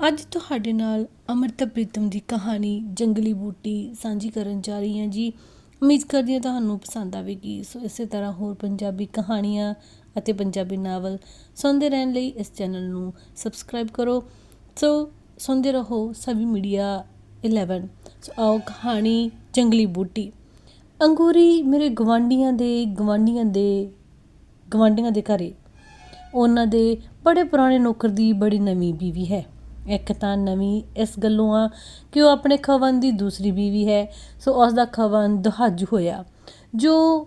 ਅੱਜ ਤੁਹਾਡੇ ਨਾਲ ਅੰਮ੍ਰਿਤਾ ਪ੍ਰੀਤਮ ਦੀ ਕਹਾਣੀ ਜੰਗਲੀ ਬੂਟੀ ਸਾਂਝੀ ਕਰਨ ਜਾ ਰਹੀ ਹਾਂ ਜੀ। ਉਮੀਦ ਕਰਦੀ ਹਾਂ ਤੁਹਾਨੂੰ ਪਸੰਦ ਆਵੇਗੀ। ਸੋ ਇਸੇ ਤਰ੍ਹਾਂ ਹੋਰ ਪੰਜਾਬੀ ਕਹਾਣੀਆਂ ਅਤੇ ਪੰਜਾਬੀ ਨਾਵਲ ਸੁਣਦੇ ਰਹਿਣ ਲਈ ਇਸ ਚੈਨਲ ਨੂੰ ਸਬਸਕ੍ਰਾਈਬ ਕਰੋ। ਸੋ ਸੁਣਦੇ ਰਹੋ ਸਭੀ ਮੀਡੀਆ 11 ਸੋ ਆਓ ਕਹਾਣੀ ਜੰਗਲੀ ਬੂਟੀ। ਅੰਗੂਰੀ ਮੇਰੇ ਗਵਾਂਡੀਆਂ ਦੇ ਗਵਾਂਡੀਆਂ ਦੇ ਗਵਾਂਡੀਆਂ ਦੇ ਘਰੇ। ਉਹਨਾਂ ਦੇ ਬੜੇ ਪੁਰਾਣੇ ਨੌਕਰ ਦੀ ਬੜੀ ਨਵੀਂ ਬੀਵੀ ਹੈ। ਇੱਕ ਤਾਂ ਨਵੀਂ ਇਸ ਗੱਲੋਂ ਆ ਕਿ ਉਹ ਆਪਣੇ ਖਵਨ ਦੀ ਦੂਸਰੀ ਬੀਵੀ ਹੈ, ਸੋ ਉਸ ਦਾ ਖਵਨ ਦੁਹਾਜੂ ਹੋਇਆ। ਜੋ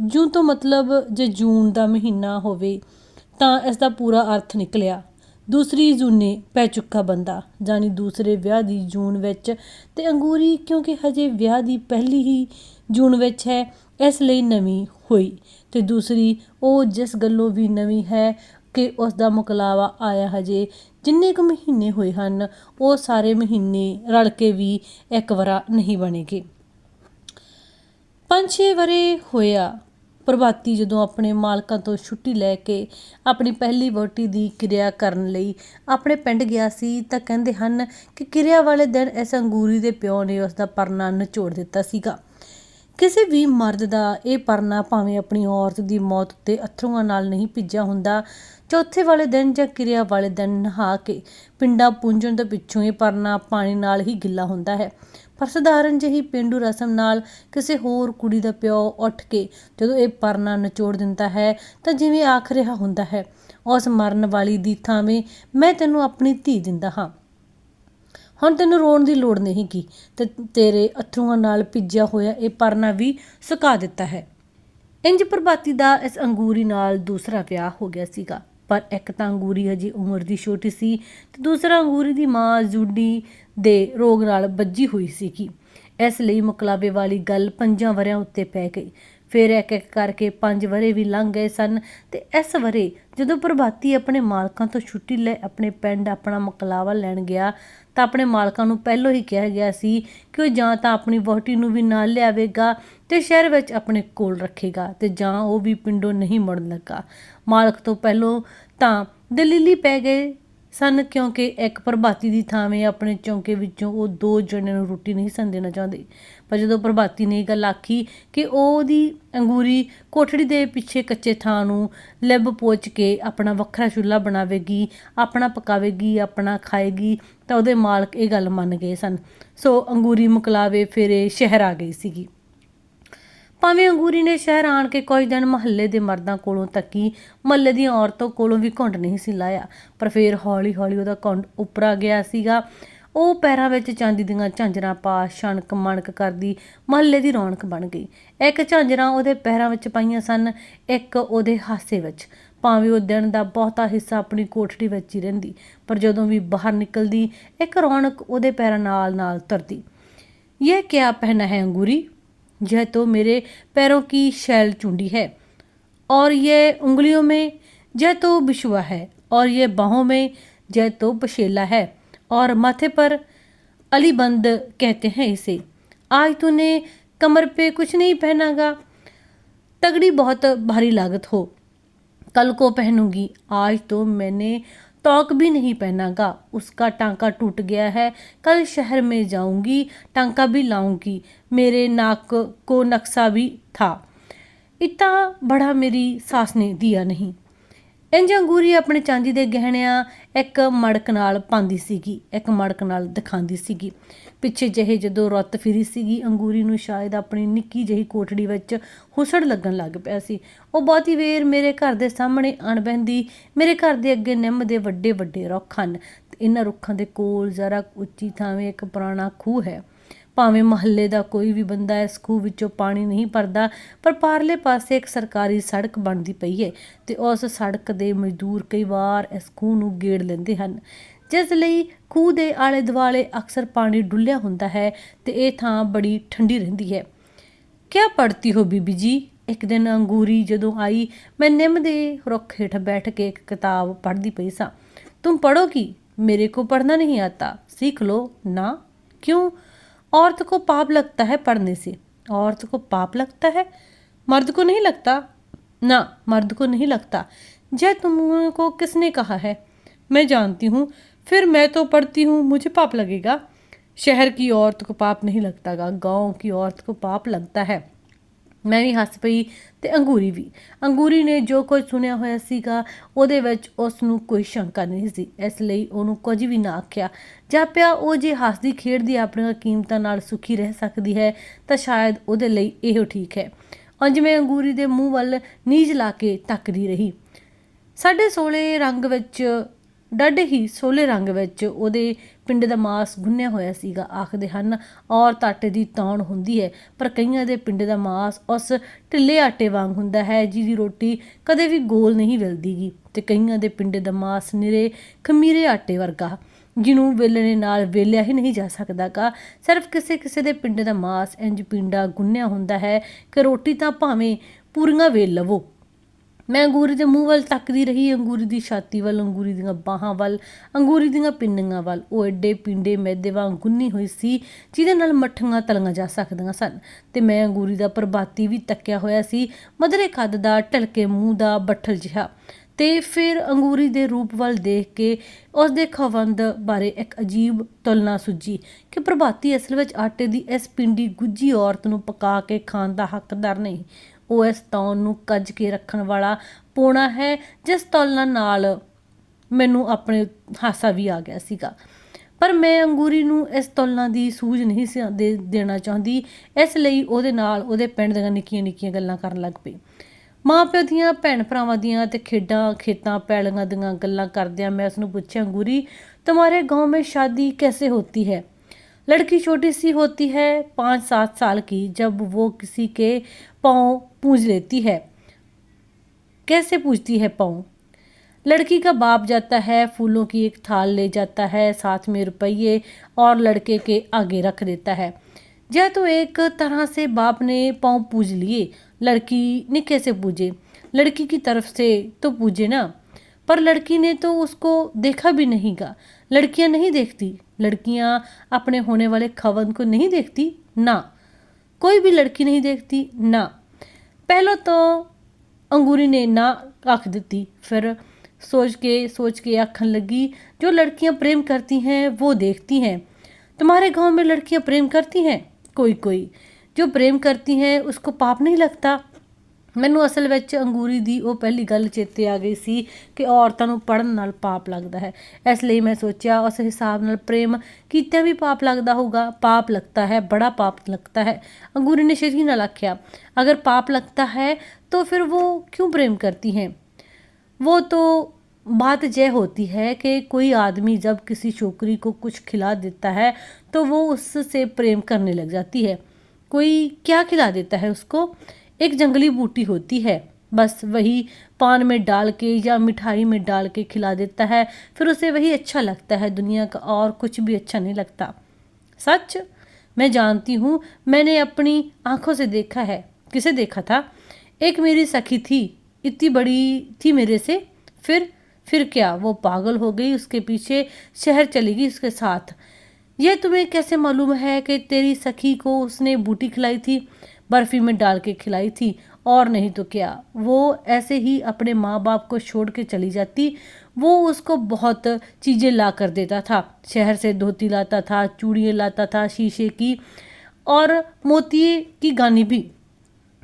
ਜੂਨ ਤੋਂ ਮਤਲਬ ਜੇ ਜੂਨ ਦਾ ਮਹੀਨਾ ਹੋਵੇ, ਤਾਂ ਇਸ ਦਾ ਪੂਰਾ ਅਰਥ ਨਿਕਲਿਆ। ਦੂਸਰੀ ਜੂਨੇ ਪੈ ਚੁੱਕਾ ਬੰਦਾ ਜਾਨੀ ਦੂਸਰੇ ਵਿਆਹ ਦੀ ਜੂਨ ਵਿੱਚ। ਤੇ ਅੰਗੂਰੀ ਕਿਉਂਕਿ ਹਜੇ ਵਿਆਹ ਦੀ ਪਹਿਲੀ ਹੀ ਜੂਨ ਵਿੱਚ ਹੈ, ਇਸ ਲਈ ਨਵੀਂ ਹੋਈ। ਤੇ ਦੂਸਰੀ, ਉਹ ਜਿਸ ਗੱਲੋਂ ਵੀ ਨਵੀਂ ਹੈ ਕਿ ਉਸ ਦਾ ਮੁਕਲਾਵਾ ਆਇਆ ਹਜੇ ਜਿੰਨੇ ਕੁ ਮਹੀਨੇ ਹੋਏ ਹਨ, ਉਹ ਸਾਰੇ ਮਹੀਨੇ ਰਲ ਕੇ ਵੀ ਇੱਕ ਵਾਰਾ ਨਹੀਂ ਬਣੇਗੇ। ਪੰਜ ਛੇ ਵਰੇ ਹੋਇਆ, ਪ੍ਰਭਾਤੀ ਜਦੋਂ ਆਪਣੇ ਮਾਲਕਾਂ ਤੋਂ ਛੁੱਟੀ ਲੈ ਕੇ ਆਪਣੀ ਪਹਿਲੀ ਵੋਟੀ ਦੀ ਕਿਰਿਆ ਕਰਨ ਲਈ ਆਪਣੇ ਪਿੰਡ ਗਿਆ ਸੀ ਤਾਂ ਕਹਿੰਦੇ ਹਨ ਕਿ ਕਿਰਿਆ ਵਾਲੇ ਦਿਨ ਇਸ ਅੰਗੂਰੀ ਦੇ ਪਿਓ ਨੇ ਉਸ ਦਾ ਪਰਨਾ ਨਿਚੋੜ ਦਿੱਤਾ ਸੀਗਾ। ਕਿਸੇ ਵੀ ਮਰਦ ਦਾ ਇਹ ਪਰਨਾ ਭਾਵੇਂ ਆਪਣੀ ਔਰਤ ਦੀ ਮੌਤ ਉੱਤੇ ਅਥਰੂਆਂ ਨਾਲ ਨਹੀਂ ਭਿੱਜਿਆ ਹੁੰਦਾ, ਚੌਥੇ ਵਾਲੇ ਦਿਨ ਜਾਂ ਕਿਰਿਆ ਵਾਲੇ ਦਿਨ ਨਹਾ ਕੇ ਪਿੰਡਾ ਪੂੰਝਣ ਤੋਂ ਪਿੱਛੋਂ ਇਹ ਪਰਨਾ ਪਾਣੀ ਨਾਲ ਹੀ ਗਿੱਲਾ ਹੁੰਦਾ ਹੈ। ਪਰ ਸਧਾਰਨ ਜਿਹੀ ਪਿੰਡੂ ਰਸਮ ਨਾਲ ਕਿਸੇ ਹੋਰ ਕੁੜੀ ਦਾ ਪਿਓ ਉੱਠ ਕੇ ਜਦੋਂ ਇਹ ਪਰਨਾ ਨਿਚੋੜ ਦਿੰਦਾ ਹੈ, ਤਾਂ ਜਿਵੇਂ ਆਖ ਰਿਹਾ ਹੁੰਦਾ ਹੈ, ਉਸ ਮਰਨ ਵਾਲੀ ਦੀ ਥਾਵੇਂ ਮੈਂ ਤੈਨੂੰ ਆਪਣੀ ਧੀ ਦਿੰਦਾ ਹਾਂ। ਹੁਣ ਤੈਨੂੰ ਰੋਣ ਦੀ ਲੋੜ ਨਹੀਂ ਕੀ ਤੇ ਤੇਰੇ ਅਥਰੂਆਂ ਨਾਲ ਭਿੱਜਿਆ ਹੋਇਆ ਇਹ ਪਰਨਾ ਵੀ ਸੁਕਾ ਦਿੱਤਾ ਹੈ। ਇੰਜ ਪ੍ਰਭਾਤੀ ਦਾ ਇਸ ਅੰਗੂਰੀ ਨਾਲ ਦੂਸਰਾ ਵਿਆਹ ਹੋ ਗਿਆ ਸੀਗਾ। ਪਰ ਇੱਕ ਤਾਂ ਅੰਗੂਰੀ ਹਜੇ ਉਮਰ ਦੀ ਛੋਟੀ ਸੀ ਤੇ ਦੂਸਰਾ ਅੰਗੂਰੀ ਦੀ ਮਾਂ ਜੂਡੀ ਦੇ ਰੋਗ ਨਾਲ ਵੱਜੀ ਹੋਈ ਸੀਗੀ। ਇਸ ਲਈ ਮੁਕਲਾਵੇ ਵਾਲੀ ਗੱਲ ਪੰਜਾਂ ਵਰਿਆਂ ਉੱਤੇ ਪੈ ਗਈ। ਫਿਰ ਇੱਕ ਇੱਕ ਕਰਕੇ ਪੰਜ ਵਰੇ ਵੀ ਲੰਘ ਗਏ ਸਨ ਤੇ ਇਸ ਵਰੇ ਜਦੋਂ ਪ੍ਰਭਾਤੀ ਆਪਣੇ ਮਾਲਕਾਂ ਤੋਂ ਛੁੱਟੀ ਲੈ ਆਪਣੇ ਪਿੰਡ ਆਪਣਾ ਮੁਕਲਾਵਾ ਲੈਣ ਗਿਆ ਤਾਂ ਆਪਣੇ ਮਾਲਕਾਂ ਨੂੰ ਪਹਿਲਾਂ ਹੀ ਕਿਹਾ ਗਿਆ ਸੀ ਕਿ ਉਹ ਜਾਂ ਤਾਂ ਆਪਣੀ ਵਹੁਟੀ ਨੂੰ ਵੀ ਨਾਲ ਲਿਆਵੇਗਾ ਤੇ ਸ਼ਹਿਰ ਵਿੱਚ ਆਪਣੇ ਕੋਲ ਰੱਖੇਗਾ ਤੇ ਜਾਂ ਉਹ ਵੀ ਪਿੰਡੋਂ ਨਹੀਂ ਮੁੜਨ ਲੱਗਾ। ਮਾਲਕ ਤੋਂ ਪਹਿਲਾਂ ਤਾਂ ਦਲੀਲੀ ਪੈ ਗਏ ਸਨ ਕਿਉਂਕਿ ਇੱਕ ਪ੍ਰਭਾਤੀ ਦੀ ਥਾਵੇਂ ਆਪਣੇ ਚੌਂਕੇ ਵਿੱਚੋਂ ਉਹ ਦੋ ਜਣਿਆਂ ਨੂੰ ਰੋਟੀ ਨਹੀਂ ਸਨ ਦੇਣਾ ਚਾਹੁੰਦੇ। ਪਰ ਜਦੋਂ ਪ੍ਰਭਾਤੀ ਨੇ ਇਹ ਗੱਲ ਆਖੀ ਕਿ ਉਹਦੀ ਅੰਗੂਰੀ ਕੋਠੜੀ ਦੇ ਪਿੱਛੇ ਕੱਚੇ ਥਾਂ ਨੂੰ ਲਿਬ ਪੋਚ ਕੇ ਆਪਣਾ ਵੱਖਰਾ ਚੁੱਲ੍ਹਾ ਬਣਾਵੇਗੀ, ਆਪਣਾ ਪਕਾਵੇਗੀ, ਆਪਣਾ ਖਾਏਗੀ, ਤਾਂ ਉਹਦੇ ਮਾਲਕ ਇਹ ਗੱਲ ਮੰਨ ਗਏ ਸਨ। ਸੋ ਅੰਗੂਰੀ ਮੁਕਲਾਵੇ ਫੇਰੇ ਸ਼ਹਿਰ ਆ ਗਈ ਸੀਗੀ। ਭਾਵੇਂ ਅੰਗੂਰੀ ਨੇ ਸ਼ਹਿਰ ਆਣ ਕੇ ਕੁਝ ਦਿਨ ਮਹੱਲੇ ਦੇ ਮਰਦਾਂ ਕੋਲੋਂ ਤੱਕੀ, ਮਹੱਲੇ ਦੀਆਂ ਔਰਤਾਂ ਕੋਲੋਂ ਵੀ ਘੁੰਡ ਨਹੀਂ ਸੀ ਲਾਇਆ, ਪਰ ਫੇਰ ਹੌਲੀ ਹੌਲੀ ਉਹਦਾ ਘੁੰਡ ਉੱਪਰ ਗਿਆ ਸੀਗਾ। ਉਹ ਪੈਰਾਂ ਵਿੱਚ ਚਾਂਦੀ ਦੀਆਂ ਝਾਂਜਰਾਂ ਪਾ ਛਣਕ ਮਣਕ ਕਰਦੀ ਮਹੱਲੇ ਦੀ ਰੌਣਕ ਬਣ ਗਈ। ਇੱਕ ਝਾਂਜਰਾਂ ਉਹਦੇ ਪੈਰਾਂ ਵਿੱਚ ਪਾਈਆਂ ਸਨ, ਇੱਕ ਉਹਦੇ ਹਾਸੇ ਵਿੱਚ। ਭਾਵੇਂ ਉਹ ਦਿਨ ਦਾ ਬਹੁਤਾ ਹਿੱਸਾ ਆਪਣੀ ਕੋਠੜੀ ਵਿੱਚ ਹੀ ਰਹਿੰਦੀ, ਪਰ ਜਦੋਂ ਵੀ ਬਾਹਰ ਨਿਕਲਦੀ, ਇੱਕ ਰੌਣਕ ਉਹਦੇ ਪੈਰਾਂ ਨਾਲ ਨਾਲ ਤੁਰਦੀ। ਇਹ ਕਿਆ ਪਹਿਨਾ ਹੈ ਅੰਗੂਰੀ? यह तो मेरे पैरों की शैल चूंडी है। और ये उंगलियों में, यह तो बिशुआ है। और ये बाहों में, यह तो बशेला है। और माथे पर अलीबंद कहते हैं इसे। आज तूने कमर पे कुछ नहीं पहनागा। तगड़ी बहुत भारी लागत हो। कल को पहनूँगी। आज तो मैंने तौक भी नहीं पहनागा। उसका टांका टूट गया है। कल शहर में जाऊँगी, टांका भी लाऊँगी। मेरे नाक को नक्शा भी था। इतना बड़ा मेरी सास ने दिया नहीं। ਇੰਜ ਅੰਗੂਰੀ ਆਪਣੇ ਚਾਂਦੀ ਦੇ ਗਹਿਣਿਆਂ ਇੱਕ ਮੜਕ ਨਾਲ ਪਾਉਂਦੀ ਸੀਗੀ, ਇੱਕ ਮੜਕ ਨਾਲ ਦਿਖਾਉਂਦੀ ਸੀਗੀ। ਪਿੱਛੇ ਜਿਹੇ ਜਦੋਂ ਰੁੱਤ ਫਿਰੀ ਸੀਗੀ, ਅੰਗੂਰੀ ਨੂੰ ਸ਼ਾਇਦ ਆਪਣੀ ਨਿੱਕੀ ਜਿਹੀ ਕੋਠੜੀ ਵਿੱਚ ਹੁਸੜ ਲੱਗਣ ਲੱਗ ਪਿਆ ਸੀ। ਉਹ ਬਹੁਤੀ ਵੇਰ ਮੇਰੇ ਘਰ ਦੇ ਸਾਹਮਣੇ ਅਣ ਮੇਰੇ ਘਰ ਦੇ ਅੱਗੇ ਨਿੰਮ ਦੇ ਵੱਡੇ ਵੱਡੇ ਰੁੱਖ ਹਨ। ਤੇ ਇਹਨਾਂ ਰੁੱਖਾਂ ਦੇ ਕੋਲ ਜ਼ਰਾ ਉੱਚੀ ਥਾਵੇਂ ਇੱਕ ਪੁਰਾਣਾ ਖੂਹ ਹੈ। ਭਾਵੇਂ ਮਹੱਲੇ ਦਾ ਕੋਈ ਵੀ ਬੰਦਾ ਇਸ ਖੂਹ ਵਿੱਚੋਂ ਪਾਣੀ ਨਹੀਂ ਭਰਦਾ ਪਰ ਪਾਰਲੇ ਪਾਸੇ ਇੱਕ ਸਰਕਾਰੀ ਸੜਕ ਬਣਦੀ ਪਈ ਹੈ ਤੇ ਉਸ ਸੜਕ ਦੇ ਮਜ਼ਦੂਰ ਕਈ ਵਾਰ ਇਸ ਖੂਹ ਨੂੰ ਗੇੜ ਲੈਂਦੇ ਹਨ ਜਿਸ ਲਈ ਖੂਹ ਦੇ ਆਲੇ ਦੁਆਲੇ ਅਕਸਰ ਪਾਣੀ ਡੁੱਲਿਆ ਹੁੰਦਾ ਹੈ ਤੇ ਇਹ ਥਾਂ ਬੜੀ ਠੰਡੀ ਰਹਿੰਦੀ ਹੈ ਕਿਆ ਪੜਤੀ ਹੋ ਬੀਬੀ ਜੀ ਇੱਕ ਦਿਨ ਅੰਗੂਰੀ ਜਦੋਂ ਆਈ ਮੈਂ ਨਿੰਮ ਦੇ ਰੁੱਖ ਹੇਠ ਬੈਠ ਕੇ ਇੱਕ ਕਿਤਾਬ ਪੜ੍ਹਦੀ ਪਈ ਸਾਂ ਤੁਮ ਪੜੋਗੀ मेरे को पढ़ना नहीं आता सीख लो ना क्यों औरत को पाप लगता है पढ़ने से। औरत को पाप लगता है, मर्द को नहीं लगता। ना, मर्द को नहीं लगता। जय तुम को किसने कहा है? मैं जानती हूँ, फिर मैं तो पढ़ती हूँ, मुझे पाप लगेगा। शहर की औरत को पाप नहीं लगता गाँव की औरत को पाप लगता ਹੈ ਮੈਂ ਵੀ ਹੱਸ ਪਈ ਤੇ ਅੰਗੂਰੀ ਵੀ। ਅੰਗੂਰੀ ਨੇ ਜੋ ਕੁਝ ਸੁਣਿਆ ਹੋਇਆ ਸੀਗਾ, ਉਹਦੇ ਵਿੱਚ ਉਸ ਨੂੰ ਕੋਈ ਸ਼ੰਕਾ ਨਹੀਂ ਸੀ। ਇਸ ਲਈ ਉਹਨੂੰ ਕੁਝ ਵੀ ਨਾ ਆਖਿਆ। ਜਾਪਿਆ ਉਹ ਜੇ ਹੱਸਦੀ ਖੇਡਦੀ ਆਪਣੀਆਂ ਕੀਮਤਾਂ ਨਾਲ ਸੁਖੀ ਰਹਿ ਸਕਦੀ ਹੈ, ਤਾਂ ਸ਼ਾਇਦ ਉਹਦੇ ਲਈ ਇਹੋ ਠੀਕ ਹੈ। ਉਂਝ ਮੈਂ ਅੰਗੂਰੀ ਦੇ ਮੂੰਹ ਵੱਲ ਨੀਜ ਲਾ ਕੇ ਤੱਕਦੀ ਰਹੀ। ਸਾਡੇ ਸੋਲੇ ਰੰਗ ਵਿੱਚ ਡੱਡ ਹੀ ਸੋਲੇ ਰੰਗ ਵਿੱਚ ਉਹਦੇ ਪਿੰਡ ਦਾ ਮਾਸ ਗੁੰਨਿਆ ਹੋਇਆ ਸੀਗਾ, ਆਖਦੇ ਹਨ ਔਰਤ ਆਟੇ ਦੀ ਤੌਣ ਹੁੰਦੀ ਹੈ, ਪਰ ਕਈਆਂ ਦੇ ਪਿੰਡ ਦਾ ਮਾਸ ਉਸ ਢਿੱਲੇ ਆਟੇ ਵਾਂਗ ਹੁੰਦਾ ਹੈ, ਜਿਹਦੀ ਰੋਟੀ ਕਦੇ ਵੀ ਗੋਲ ਨਹੀਂ ਵਿਲਦੀਗੀ, ਤੇ ਕਈਆਂ ਦੇ ਪਿੰਡ ਦਾ ਮਾਸ ਨਿਰੇ ਖਮੀਰੇ ਆਟੇ ਵਰਗਾ, ਜਿਹਨੂੰ ਵੇਲਣੇ ਨਾਲ ਵੇਲਿਆ ਹੀ ਨਹੀਂ ਜਾ ਸਕਦਾਗਾ। ਸਿਰਫ ਕਿਸੇ ਕਿਸੇ ਦੇ ਪਿੰਡ ਦਾ ਮਾਸ ਇੰਜ ਪਿੰਡਾ ਗੁੰਨਿਆ ਹੁੰਦਾ ਹੈ ਕਿ ਰੋਟੀ ਤਾਂ ਭਾਵੇਂ ਪੂਰੀਆਂ ਵੇਲ ਲਵੋ ਮੈਂ ਅੰਗੂਰੀ ਦੇ ਮੂੰਹ ਵੱਲ ਤੱਕਦੀ ਰਹੀ, ਅੰਗੂਰੀ ਦੀ ਛਾਤੀ ਵੱਲ, ਅੰਗੂਰੀ ਦੀਆਂ ਬਾਹਾਂ ਵੱਲ, ਅੰਗੂਰੀ ਦੀਆਂ ਪਿੰਨੀਆਂ ਵੱਲ। ਉਹ ਐਡੇ ਪਿੰਡੇ ਮੈਦੇ ਵਾਂਗ ਗੁੰਨੀ ਹੋਈ ਸੀ, ਜਿਹਦੇ ਨਾਲ ਮੱਠੀਆਂ ਤਲੀਆਂ ਜਾ ਸਕਦੀਆਂ ਸਨ। ਤੇ ਮੈਂ ਅੰਗੂਰੀ ਦਾ ਪ੍ਰਭਾਤੀ ਵੀ ਤੱਕਿਆ ਹੋਇਆ ਸੀ, ਮਧਰੇ ਕੱਦ ਦਾ, ਢਲਕੇ ਮੂੰਹ ਦਾ ਬੱਠਲ ਜਿਹਾ। ਤੇ ਫਿਰ ਅੰਗੂਰੀ ਦੇ ਰੂਪ ਵੱਲ ਦੇਖ ਕੇ ਉਸ ਦੇ ਖਵੰਦ ਬਾਰੇ ਇੱਕ ਅਜੀਬ ਤੁਲਨਾ ਸੁੱਜੀ ਕਿ ਪ੍ਰਭਾਤੀ ਅਸਲ ਵਿੱਚ ਆਟੇ ਦੀ ਇਸ ਪਿੰਡੀ ਗੁੱਜੀ ਔਰਤ ਨੂੰ ਪਕਾ ਕੇ ਖਾਣ ਦਾ ਹੱਕਦਾਰ ਨਹੀਂ। ਉਹ ਇਸ ਤੌਣ ਨੂੰ ਕੱਜ ਕੇ ਰੱਖਣ ਵਾਲਾ ਪੋਣਾ ਹੈ, ਜਿਸ ਤੌਲਨਾ ਨਾਲ ਮੈਨੂੰ ਆਪਣੇ ਹਾਸਾ ਵੀ ਆ ਗਿਆ ਸੀਗਾ। ਪਰ ਮੈਂ ਅੰਗੂਰੀ ਨੂੰ ਇਸ ਤੁਲਨਾ ਦੀ ਸੂਝ ਨਹੀਂ ਦੇ, ਦੇਣਾ ਚਾਹੁੰਦੀ। ਇਸ ਲਈ ਉਹਦੇ ਨਾਲ ਉਹਦੇ ਪਿੰਡ ਦੀਆਂ ਨਿੱਕੀਆਂ-ਨਿੱਕੀਆਂ ਗੱਲਾਂ ਕਰਨ ਲੱਗ ਪਈ। ਮਾਪਿਆਂ ਦੀਆਂ ਭੈਣ ਭਰਾਵਾਂ ਦੀਆਂ ਤੇ ਖੇਡਾਂ, ਖੇਤਾਂ, ਪੈਲੀਆਂ ਦੀਆਂ ਗੱਲਾਂ ਕਰਦਿਆਂ ਮੈਂ ਉਸ ਨੂੰ ਪੁੱਛਿਆ, ਅੰਗੂਰੀ, ਤੁਹਾਡੇ گاؤں ਮੇ ਸ਼ਾਦੀ ਕੈਸੇ ਹੋਤੀ ਹੈ? लड़की छोटी सी होती है पाँच सात साल की, जब वो किसी के पाँव पूज लेती है। कैसे पूजती है पाँव? लड़की का बाप जाता है, फूलों की एक थाल ले जाता है, साथ में रुपये और लड़के के आगे रख देता है। यह तो एक तरह से बाप ने पाँव पूज लिए, लड़की ने कैसे पूजे? लड़की की तरफ़ से तो पूजे ना, पर लड़की ने तो उसको देखा भी नहीं गा। लड़कियाँ नहीं देखती। लड़कियाँ अपने होने वाले खवन को नहीं देखती? ना। कोई भी लड़की नहीं देखती? ना। पहले तो अंगूरी ने ना आख ਦਿੱਤੀ फिर सोच के सोच के आखन लगी, जो लड़कियाँ प्रेम करती हैं, वो देखती हैं। तुम्हारे गाँव में लड़कियाँ प्रेम करती हैं? कोई कोई। जो प्रेम करती हैं, उसको पाप नहीं लगता? ਮੈਨੂੰ ਅਸਲ ਵਿੱਚ ਅੰਗੂਰੀ ਦੀ ਉਹ ਪਹਿਲੀ ਗੱਲ ਚੇਤੇ ਆ ਗਈ ਸੀ ਕਿ ਔਰਤਾਂ ਨੂੰ ਪੜਨ ਨਾਲ ਪਾਪ ਲੱਗਦਾ ਹੈ ਇਸ ਲਈ ਮੈਂ ਸੋਚਿਆ ਉਸ ਹਿਸਾਬ ਨਾਲ ਪ੍ਰੇਮ ਕੀਤਿਆਂ ਵੀ ਪਾਪ ਲੱਗਦਾ ਹੋਊਗਾ ਪਾਪ ਲੱਗਦਾ ਹੈ ਬੜਾ ਪਾਪ लगता है अंगूरी ने शरी ਨਾਲ आख्या अगर पाप लगता है तो फिर वो क्यों प्रेम करती हैं वो तो बात यह होती है कि कोई आदमी जब किसी छोकरी को कुछ खिला देता है तो वो उससे प्रेम करने लग जाती है कोई क्या खिला देता है उसको एक जंगली बूटी होती है। बस वही पान में डाल के या मिठाई में डाल के खिला देता है। फिर उसे वही अच्छा लगता है। दुनिया का और कुछ भी अच्छा नहीं लगता। सच? मैं जानती हूँ। मैंने अपनी आँखों से देखा है। किसे देखा था? एक मेरी सखी थी। इतनी बड़ी थी मेरे से। फिर? फिर क्या? वो पागल हो गई। उसके पीछे शहर चली गई उसके साथ। यह तुम्हें कैसे मालूम है कि तेरी सखी को उसने बूटी खिलाई थी? बर्फ़ी में डाल के खिलाई थी और नहीं तो क्या। वो ऐसे ही अपने माँ बाप को छोड़ के चली जाती। वो उसको बहुत चीज़ें ला कर देता था। शहर से धोती लाता था, चूड़ियाँ लाता था, शीशे की और मोती की गानी भी।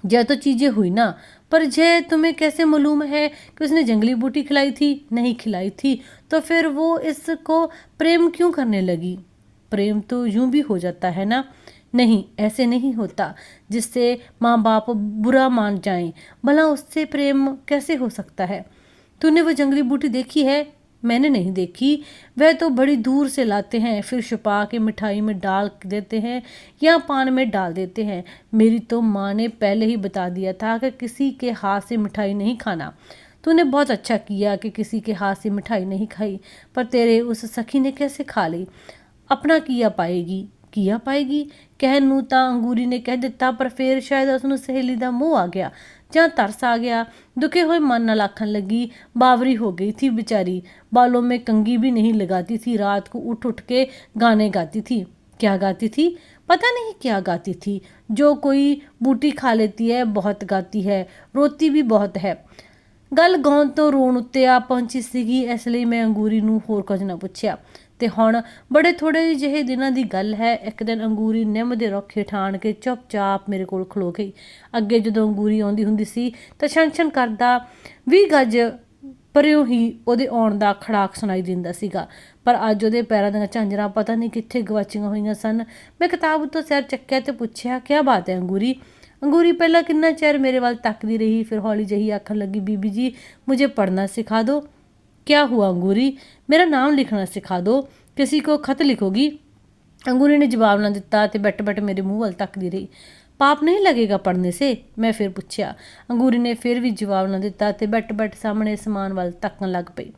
यह तो चीज़ें हुई ना, पर यह तुम्हें कैसे मालूम है कि उसने जंगली बूटी खिलाई थी, नहीं खिलाई थी? तो फिर वो इसको प्रेम क्यों करने लगी? प्रेम तो यूँ भी हो जाता है ना। नहीं, ऐसे नहीं होता जिससे माँ बाप बुरा मान जाएँ। भला उससे प्रेम कैसे हो सकता है? तूने वो जंगली बूटी देखी है? मैंने नहीं देखी। वह तो बड़ी दूर से लाते हैं, फिर छुपा के मिठाई में डाल देते हैं या पान में डाल देते हैं। मेरी तो माँ ने पहले ही बता दिया था कि किसी के हाथ से मिठाई नहीं खाना। तूने बहुत अच्छा किया कि किसी के हाथ से मिठाई नहीं खाई, पर तेरे उस सखी ने कैसे खा ली? अपना किया पाएगी। ਕੀਆ ਪਾਏਗੀ ਕਹਿਣ ਨੂੰ ਤਾਂ ਅੰਗੂਰੀ ਨੇ ਕਹਿ ਦਿੱਤਾ ਪਰ ਫੇਰ ਸ਼ਾਇਦ ਉਸ ਨੂੰ ਸਹੇਲੀ ਦਾ ਮੂੰਹ ਆ ਗਿਆ ਜਾਂ ਤਰਸ ਆ ਗਿਆ ਦੁਖੇ ਹੋਏ ਮਨ ਨਾਲ ਆਖਣ ਲੱਗੀ ਬਾਵਰੀ ਹੋ ਗਈ थी बेचारी बालों में कंगी भी नहीं लगाती थी रात को उठ उठ के गाने गाती थी क्या गाती थी पता नहीं क्या गाती थी जो कोई बूटी खा लेती है बहुत गाती है रोती भी बहुत है ਗੱਲ ਗਾਉਣ ਤੋਂ ਰੋਣ ਉੱਤੇ ਆ ਪਹੁੰਚੀ ਸੀਗੀ ਇਸ ਲਈ ਮੈਂ ਅੰਗੂਰੀ ਨੂੰ ਹੋਰ ਕੁਝ ਨਾ ਪੁੱਛਿਆ ਤੇ ਹੁਣ ਬੜੇ ਥੋੜੇ ਜਿਹੇ ਦਿਨਾਂ ਦੀ ਗੱਲ ਹੈ, ਇੱਕ ਦਿਨ ਅੰਗੂਰੀ ਨਿੰਮ ਦੇ ਰੁੱਖ ਠਾਣ ਆਣ ਕੇ ਚੁੱਪਚਾਪ ਮੇਰੇ ਕੋਲ ਖਲੋ ਗਈ। ਅੱਗੇ ਜਦੋਂ ਅੰਗੂਰੀ ਆਉਂਦੀ ਹੁੰਦੀ ਸੀ ਤਾਂ ਛਣ-ਛਣ ਕਰਦਾ 20 ਗੱਜ ਪਰਿਓ ਹੀ ਉਹਦੇ ਆਉਣ ਦਾ ਖੜਾਕ ਸੁਣਾਈ ਦਿੰਦਾ ਸੀਗਾ। ਪਰ ਅੱਜ ਉਹਦੇ ਪੈਰਾਂ ਦੀਆਂ ਝਾਂਜਰਾਂ ਪਤਾ ਨਹੀਂ ਕਿੱਥੇ ਗਵਾਚੀਆਂ ਹੋਈਆਂ ਸਨ। ਮੈਂ ਕਿਤਾਬ ਉੱਤੋਂ ਸਿਰ ਚੱਕਿਆ ਤੇ ਪੁੱਛਿਆ ਕੀ ਬਾਤ ਹੈ ਅੰਗੂਰੀ? ਅੰਗੂਰੀ ਪਹਿਲਾਂ ਕਿੰਨਾ ਚਿਰ ਮੇਰੇ ਵੱਲ ਤੱਕਦੀ ਰਹੀ? ਫਿਰ ਹੌਲੀ ਜਿਹੀ ਆਖਣ ਲੱਗੀ, ਬੀਬੀ ਜੀ, ਮੁਝੇ ਪੜ੍ਹਨਾ ਸਿਖਾ ਦਿਓ। क्या हुआ अंगूरी मेरा नाम लिखना सिखा दो किसी को खत लिखोगी अंगूरी ने जवाब ना ਦਿੱਤਾ ਤੇ ਬੈਠ ਬੈਠ ਮੇਰੇ ਮੂੰਹ ਵੱਲ ਤੱਕਦੀ ਰਹੀ ਪਾਪ ਨਹੀਂ ਲੱਗੇਗਾ ਪੜਨੇ ਸੇ ਮੈਂ ਫਿਰ ਪੁੱਛਿਆ ਅੰਗੂਰੀ ਨੇ ਫਿਰ ਵੀ ਜਵਾਬ ਨਾ ਦਿੱਤਾ ਤੇ ਬੈਠ ਬੈਠ ਸਾਹਮਣੇ ਸਮਾਨ ਵੱਲ ਤੱਕਣ ਲੱਗ ਪਈ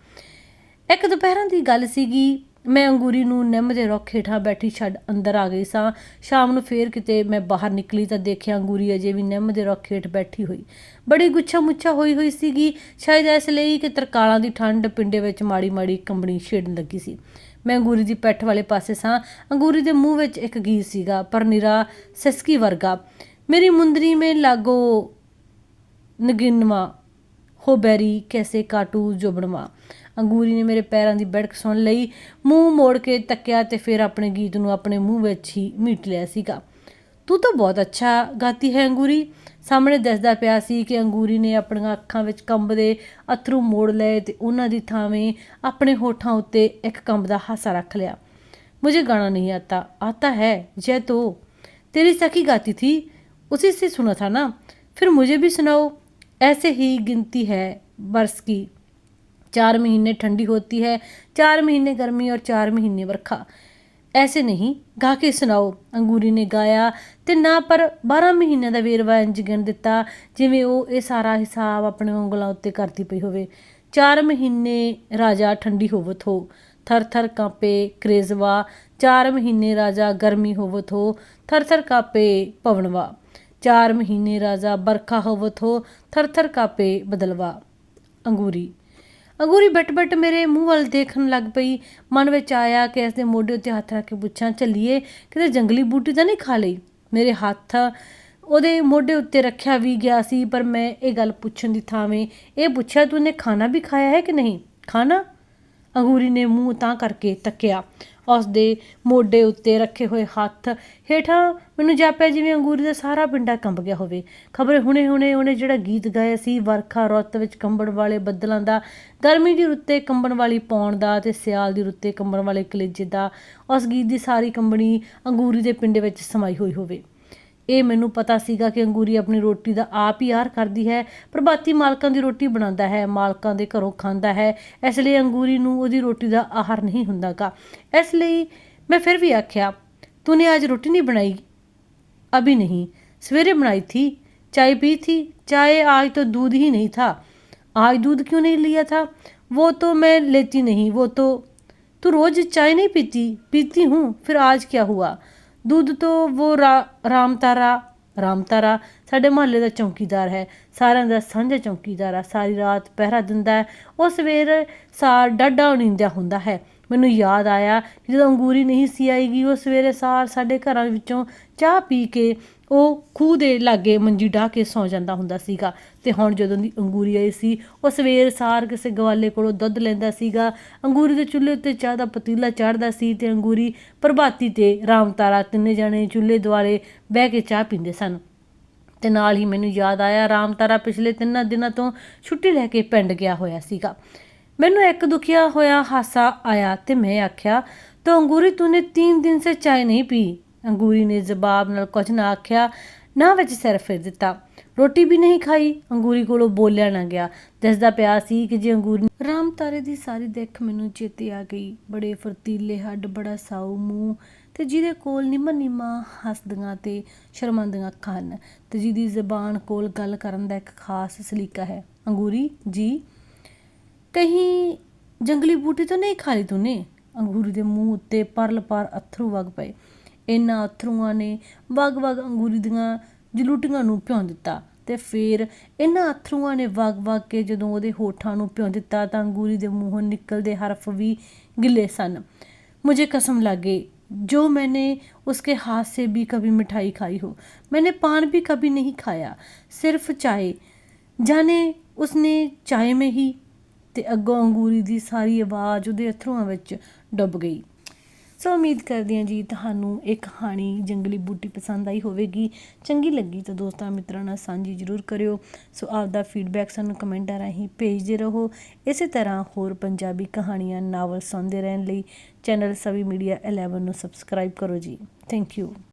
ਇੱਕ ਦੁਪਹਿਰਾਂ ਦੀ ਗੱਲ ਸੀਗੀ ਮੈਂ ਅੰਗੂਰੀ ਨੂੰ ਨਿੰਮ ਦੇ ਰੁੱਖ ਹੇਠਾਂ ਬੈਠੀ ਛੱਡ ਅੰਦਰ ਆ ਗਈ ਸਾਂ। ਸ਼ਾਮ ਨੂੰ ਫੇਰ ਕਿਤੇ ਮੈਂ ਬਾਹਰ ਨਿਕਲੀ ਤਾਂ ਦੇਖਿਆ ਅੰਗੂਰੀ ਅਜੇ ਵੀ ਨਿੰਮ ਦੇ ਰੁੱਖ ਹੇਠ ਬੈਠੀ ਹੋਈ। ਬੜੀ ਗੁੱਛਾ ਮੁੱਛਾ ਹੋਈ ਹੋਈ ਸੀਗੀ। ਸ਼ਾਇਦ ਇਸ ਲਈ ਕਿ ਤਰਕਾਲਾਂ ਦੀ ਠੰਡ ਪਿੰਡੇ ਵਿੱਚ ਮਾੜੀ ਮਾੜੀ ਕੰਬਣੀ ਛੇੜਨ ਲੱਗੀ ਸੀ। ਮੈਂ ਅੰਗੂਰੀ ਦੀ ਪੈਠ ਵਾਲੇ ਪਾਸੇ ਸਾਂ। ਅੰਗੂਰੀ ਦੇ ਮੂੰਹ ਵਿੱਚ ਇੱਕ ਗੀਤ ਸੀਗਾ, ਪਰ ਨਿਰਾ ਸਿਸਕੀ ਵਰਗਾ। ਮੇਰੀ ਮੁੰਦਰੀ ਮੇ ਲਾਗੋ ਨਗਿਨਵਾ, ਹੋ ਬੈਰੀ ਕੈਸੇ ਕਾਟੂ ਜੁਬੜਵਾ ਅੰਗੂਰੀ ਨੇ ਮੇਰੇ ਪੈਰਾਂ ਦੀ ਬੜਕ ਸੁਣ ਲਈ ਮੂੰਹ ਮੋੜ ਕੇ ਤੱਕਿਆ ਤੇ ਫਿਰ ਆਪਣੇ ਗੀਤ ਨੂੰ ਆਪਣੇ ਮੂੰਹ ਵਿੱਚ ਹੀ ਮੀਟ ਲਿਆ ਸੀਗਾ ਤੂੰ ਤਾਂ ਬਹੁਤ ਅੱਛਾ ਗਾਤੀ ਹੈ ਅੰਗੂਰੀ ਸਾਹਮਣੇ ਦਿਸਦਾ ਪਿਆ ਸੀ ਕਿ ਅੰਗੂਰੀ ਨੇ ਆਪਣੀਆਂ ਅੱਖਾਂ ਵਿੱਚ ਕੰਬਦੇ ਅਥਰੂ ਮੋੜ ਲਏ ਤੇ ਉਹਨਾਂ ਦੀ ਥਾਵੇਂ ਆਪਣੇ ਹੋਠਾਂ ਉੱਤੇ ਇੱਕ ਕੰਬਦਾ ਹਾਸਾ ਰੱਖ ਲਿਆ मुझे गाना नहीं आता आता है जय तो तेरी सखी गाती थी उसी से सुना था ना फिर मुझे भी सुनाओ ऐसे ही गिनती है बरस की चार महीने ठंडी होती है चार महीने गर्मी और चार महीने बरखा ਐਸੇ ਨਹੀਂ ਗਾ ਕੇ ਸੁਣਾਓ ਅੰਗੂਰੀ ਨੇ ਗਾਇਆ ਤੇ ਨਾ ਪਰ 12 ਮਹੀਨਿਆਂ ਦਾ ਵੇਰਵਾ ਇੰਜ ਗਿਣ ਦਿੱਤਾ ਜਿਵੇਂ ਉਹ ਇਹ ਸਾਰਾ ਹਿਸਾਬ ਆਪਣੇ ਉਂਗਲਾਂ ਉੱਤੇ ਕਰਦੀ ਪਈ ਹੋਵੇ 4 ਮਹੀਨੇ ਰਾਜਾ ਠੰਡੀ ਹੋਵਤ ਹੋ ਥਰ ਥਰ ਕਾਪੇ ਕਰੇਜ਼ਵਾ 4 ਮਹੀਨੇ ਰਾਜਾ ਗਰਮੀ ਹੋਵਤ ਹੋ ਥਰ ਥਰ ਕਾਪੇ ਪਵਨਵਾ 4 ਮਹੀਨੇ ਰਾਜਾ ਬਰਖਾ ਹੋਵਤ ਹੋ ਥਰ ਥਰ ਕਾਪੇ ਬਦਲਵਾ ਅੰਗੂਰੀ ਅੰਗੂਰੀ ਬਟ ਬਟ ਮੇਰੇ ਮੂੰਹ ਵੱਲ ਦੇਖਣ ਲੱਗ ਪਈ। ਮਨ ਵਿੱਚ ਆਇਆ ਕਿ ਇਸ ਦੇ ਮੋਢੇ ਉੱਤੇ ਹੱਥ ਰੱਖ ਕੇ ਪੁੱਛਾਂ, ਚੱਲੀਏ, ਕਿਤੇ ਜੰਗਲੀ ਬੂਟੀ ਤਾਂ ਨਹੀਂ ਖਾ ਲਈ? ਮੇਰੇ ਹੱਥ ਉਹਦੇ ਮੋਢੇ ਉੱਤੇ ਰੱਖਿਆ ਵੀ ਗਿਆ ਸੀ, ਪਰ ਮੈਂ ਇਹ ਗੱਲ ਪੁੱਛਣ ਦੀ ਥਾਵੇਂ ਇਹ ਪੁੱਛਿਆ ਤੂੰ ਖਾਣਾ ਵੀ ਖਾਇਆ ਹੈ ਕਿ ਨਹੀਂ? ਖਾਣਾ? ਅੰਗੂਰੀ ਨੇ ਮੂੰਹ ਤਾਂ ਕਰਕੇ ਤੱਕਿਆ। ਉਸ ਦੇ ਮੋਢੇ ਉੱਤੇ ਰੱਖੇ ਹੋਏ ਹੱਥ ਹੇਠਾਂ ਮੈਨੂੰ ਜਾਪਿਆ ਜਿਵੇਂ ਅੰਗੂਰੀ ਦਾ ਸਾਰਾ ਪਿੰਡਾ ਕੰਬ ਗਿਆ ਹੋਵੇ। ਖਬਰ ਹੁਣੇ ਹੁਣੇ ਉਹਨੇ ਜਿਹੜਾ ਗੀਤ ਗਾਇਆ ਸੀ, ਵਰਖਾ ਰੁੱਤ ਵਿੱਚ ਕੰਬਣ ਵਾਲੇ ਬੱਦਲਾਂ ਦਾ, ਗਰਮੀ ਦੀ ਰੁੱਤੇ ਕੰਬਣ ਵਾਲੀ ਪੌਣ ਦਾ ਤੇ ਸਿਆਲ ਦੀ ਰੁੱਤੇ ਕੰਬਣ ਵਾਲੇ ਕਲੇਜੇ ਦਾ, ਉਸ ਗੀਤ ਦੀ ਸਾਰੀ ਕੰਬਣੀ ਅੰਗੂਰੀ ਦੇ ਪਿੰਡੇ ਵਿੱਚ ਸਮਾਈ ਹੋਈ ਹੋਵੇ। ਇਹ ਮੈਨੂੰ ਪਤਾ ਸੀਗਾ ਕਿ ਅੰਗੂਰੀ ਆਪਣੀ ਰੋਟੀ ਦਾ ਆਪ ਹੀ ਆਰ ਕਰਦੀ ਹੈ ਪ੍ਰਭਾਤੀ ਮਾਲਕਾਂ ਦੀ ਰੋਟੀ ਬਣਾਉਂਦਾ ਹੈ ਮਾਲਕਾਂ ਦੇ ਘਰੋਂ ਖਾਂਦਾ ਹੈ ਇਸ ਲਈ ਅੰਗੂਰੀ ਨੂੰ ਉਹਦੀ ਰੋਟੀ ਦਾ ਆਹਾਰ ਨਹੀਂ ਹੁੰਦਾਗਾ ਇਸ ਲਈ ਮੈਂ ਫਿਰ ਵੀ ਆਖਿਆ ਤੂਨੇ ਅੱਜ ਰੋਟੀ ਨਹੀਂ ਬਣਾਈ अभी नहीं सवेरे बनाई थी चाय पी थी चाय आज तो दूध ही नहीं था आज दूध क्यों नहीं लिया था वो तो मैं लेती नहीं वो तो तू रोज चाय नहीं पीती पीती हूँ फिर आज क्या हुआ ਦੁੱਧ ਤੋਂ ਉਹ ਰਾਮ ਤਾਰਾ ਸਾਡੇ ਮਹੱਲੇ ਦਾ ਚੌਕੀਦਾਰ ਹੈ, ਸਾਰਿਆਂ ਦਾ ਸਾਂਝਾ ਚੌਕੀਦਾਰ ਆ, ਸਾਰੀ ਰਾਤ ਪਹਿਰਾ ਦਿੰਦਾ ਹੈ, ਉਹ ਸਵੇਰ ਸਾਰ ਡਾਡਾ ਉਣਿੰਦਿਆ ਹੁੰਦਾ ਹੈ। ਮੈਨੂੰ ਯਾਦ ਆਇਆ, ਜਦੋਂ ਅੰਗੂਰੀ ਨਹੀਂ ਸੀ ਆਏਗੀ ਉਹ ਸਵੇਰੇ ਸਾਰ ਸਾਡੇ ਘਰਾਂ ਵਿੱਚੋਂ ਚਾਹ ਪੀ ਕੇ ਉਹ ਖੂਹ ਦੇ ਲਾਗੇ ਮੰਜੀ ਢਾ ਕੇ ਸੌਂ ਜਾਂਦਾ ਹੁੰਦਾ ਸੀਗਾ ਤੇ ਹੁਣ ਜਦੋਂ ਦੀ ਅੰਗੂਰੀ ਆਈ ਸੀ, ਉਹ ਸਵੇਰ ਸਾਰ ਕਿਸੇ ਗਵਾਲੇ ਕੋਲੋਂ ਦੁੱਧ ਲੈਂਦਾ ਸੀਗਾ। ਅੰਗੂਰੀ ਦੇ ਚੁੱਲ੍ਹੇ ਉੱਤੇ ਚਾਹ ਦਾ ਪਤੀਲਾ ਚੜਦਾ ਸੀ ਤੇ ਅੰਗੂਰੀ ਪ੍ਰਭਾਤੀ ਤੇ ਰਾਮ ਤਾਰਾ ਤਿੰਨੇ ਜਾਣੇ ਚੁੱਲ੍ਹੇ ਦੁਆਲੇ ਬਹਿ ਕੇ ਚਾਹ ਪੀਂਦੇ ਸਨ। ਤੇ ਨਾਲ ਹੀ ਮੈਨੂੰ ਯਾਦ ਆਇਆ, ਰਾਮ ਤਾਰਾ ਪਿਛਲੇ ਤਿੰਨਾਂ ਦਿਨਾਂ ਤੋਂ ਛੁੱਟੀ ਲੈ ਕੇ ਪਿੰਡ ਗਿਆ ਹੋਇਆ ਸੀਗਾ। ਮੈਨੂੰ ਇੱਕ ਦੁਖਿਆ ਹੋਇਆ ਹਾਸਾ ਆਇਆ ਤੇ ਮੈਂ ਆਖਿਆ, ਤੋ ਅੰਗੂਰੀ ਤੂਨੇ 3 ਦਿਨ ਸੇ ਚਾय ਨਹੀਂ ਪੀ। ਅੰਗੂਰੀ ਨੇ ਜਵਾਬ ਨਾਲ ਕੁਝ ਨਾ ਆਖਿਆ, ਨਾ ਵਿੱਚ ਸਿਰ ਫੇਰ ਦਿੱਤਾ। ਰੋਟੀ ਵੀ ਨਹੀਂ ਖਾਈ, ਅੰਗੂਰੀ ਕੋਲੋਂ ਬੋਲਿਆ ਨਾ ਗਿਆ। ਦੱਸਦਾ ਪਿਆ ਸੀ ਕਿ ਜੇ ਅੰਗੂਰੀ ਰਾਮ ਤਾਰੇ ਦੀ ਸਾਰੀ ਦਿੱਖ ਮੈਨੂੰ ਚੇਤੇ ਆ ਗਈ। ਬੜੇ ਫਰਤੀਲੇ ਹੱਡ, ਬੜਾ ਸਾਊ ਮੂੰਹ ਤੇ ਜਿਹਦੇ ਕੋਲ ਨਿਮਾ ਨਿਮਾ ਹੱਸਦੀਆਂ ਤੇ ਸ਼ਰਮਾਂਦੀਆਂ ਅੱਖਾਂ ਹਨ ਤੇ ਜਿਹਦੀ ਜ਼ਬਾਨ ਕੋਲ ਗੱਲ ਕਰਨ ਦਾ ਇੱਕ ਖਾਸ ਸਲੀਕਾ ਹੈ। ਅੰਗੂਰੀ, ਜੀ? ਕਹੀਂ ਜੰਗਲੀ ਬੂਟੀ ਤਾਂ ਨਹੀਂ ਖਾ ਲਈ ਤੂਨੇ ਅੰਗੂਰੀ ਦੇ ਮੂੰਹ ਉੱਤੇ ਪਰਲ ਪਰ ਅਥਰੂ ਵਗ ਪਏ। ਇਹਨਾਂ ਅਥਰੂਆਂ ਨੇ ਵਗ ਵਗ ਅੰਗੂਰੀ ਦੀਆਂ ਜਲੂਟੀਆਂ ਨੂੰ ਭਿਉਂ ਦਿੱਤਾ ਤੇ ਫਿਰ ਇਹਨਾਂ ਅਥਰੂਆਂ ਨੇ ਵਗ ਵਗ ਕੇ ਜਦੋਂ ਉਹਦੇ ਹੋਠਾਂ ਨੂੰ ਭਿਉਂ ਦਿੱਤਾ ਤਾਂ ਅੰਗੂਰੀ ਦੇ ਮੂੰਹੋਂ ਨਿਕਲਦੇ ਹਰਫ ਵੀ ਗਿੱਲੇ ਸਨ मुझे कसम लगे जो मैंने उसके हाथ से भी कभी मिठाई खाई हो मैंने पान भी कभी नहीं खाया सिर्फ चाय जाने ਉਸਨੇ ਚਾਏ में ਹੀ ਤੇ ਅੱਗੋਂ ਅੰਗੂਰੀ ਦੀ ਸਾਰੀ ਆਵਾਜ਼ ਉਹਦੇ ਅਥਰੂਆਂ ਵਿੱਚ ਡੁੱਬ ਗਈ ਸੋ ਉਮੀਦ ਕਰਦੀ ਹਾਂ ਜੀ ਤੁਹਾਨੂੰ ਇਹ ਕਹਾਣੀ ਜੰਗਲੀ ਬੂਟੀ ਪਸੰਦ ਆਈ ਹੋਵੇਗੀ। ਚੰਗੀ ਲੱਗੀ ਤਾਂ ਦੋਸਤਾਂ ਮਿੱਤਰਾਂ ਨਾਲ ਸਾਂਝੀ ਜ਼ਰੂਰ ਕਰਿਓ। ਸੋ ਆਪਦਾ ਫੀਡਬੈਕ ਸਾਨੂੰ ਕਮੈਂਟਾਂ ਰਾਹੀਂ ਭੇਜਦੇ ਰਹੋ। ਇਸੇ ਤਰ੍ਹਾਂ ਹੋਰ ਪੰਜਾਬੀ ਕਹਾਣੀਆਂ ਨਾਵਲ ਸੁਣਦੇ ਰਹਿਣ ਲਈ ਚੈਨਲ ਸਵੀ ਮੀਡੀਆ 11 ਨੂੰ ਸਬਸਕ੍ਰਾਈਬ ਕਰੋ ਜੀ। Thank you